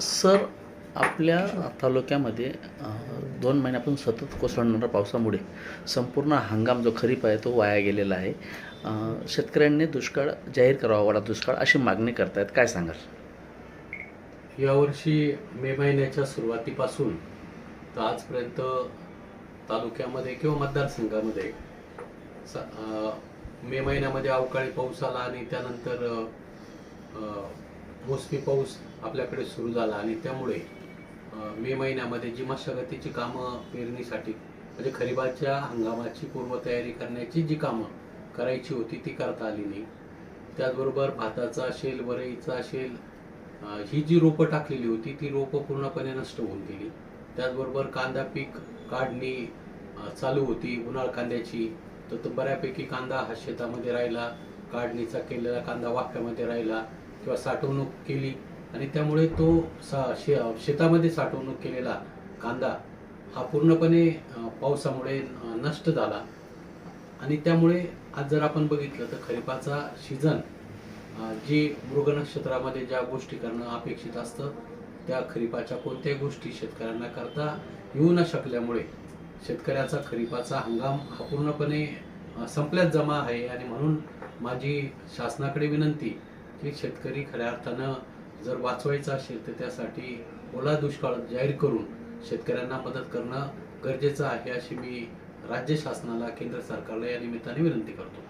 Sir आपल्या तालुक्यामध्ये दोन महिन्यापासून सतत कोसळणाऱ्या पावसामुळे संपूर्ण हंगाम जो खरीप आहे तो वाया गेलेला आहे. शेतकऱ्यांनी दुष्काळ जाहीर करावा वाडा दुष्काळ अशी मागणी करतायत. काय सांगाल? यावर्षी मे महिन्याच्या सुरुवातीपासून तर आजपर्यंत तालुक्यामध्ये किंवा मतदारसंघामध्ये स- मे महिन्यामध्ये अवकाळी पाऊस आला आणि त्यानंतर मोसमी पाऊस आपल्याकडे सुरू झाला आणि त्यामुळे मे महिन्यामध्ये जी मशागतीची कामं पेरणीसाठी म्हणजे खरीपाच्या हंगामाची पूर्वतयारी करण्याची जी कामं करायची होती ती करता आली नाही. त्याचबरोबर भाताचा असेल वरईचा असेल ही जी रोपं टाकलेली होती ती रोपं पूर्णपणे नष्ट होऊन गेली. त्याचबरोबर कांदा पीक काढणी चालू होती उन्हाळ कांद्याची. तर तो बऱ्यापैकी कांदा हा शेतामध्ये राहिला काढणीचा केलेला कांदा वाफ्यामध्ये राहिला. किंवा साठवणूक केली. आणि त्यामुळे तो सा- शे- शेतामध्ये साठवणूक केलेला कांदा हा पूर्णपणे पावसामुळे नष्ट झाला. आणि त्यामुळे आज जर आपण बघितलं तर खरीपाचा सीझन जी मृग नक्षत्रामध्ये ज्या गोष्टी करणं अपेक्षित असतं त्या खरीपाच्या कोणत्याही गोष्टी शेतकऱ्यांना करता येऊ न शकल्यामुळे शेतकऱ्याचा खरीपाचा हंगाम हा पूर्णपणे संपल्यात जमा आहे. आणि म्हणून माझी शासनाकडे विनंती की शेतकरी खऱ्या अर्थानं जर वाचवायचं असेल तर त्यासाठी ओला दुष्काळ जाहीर करून शेतकऱ्यांना मदत करणं गरजेचं आहे अशी मी राज्य शासनाला केंद्र सरकारला या निमित्ताने विनंती करतो.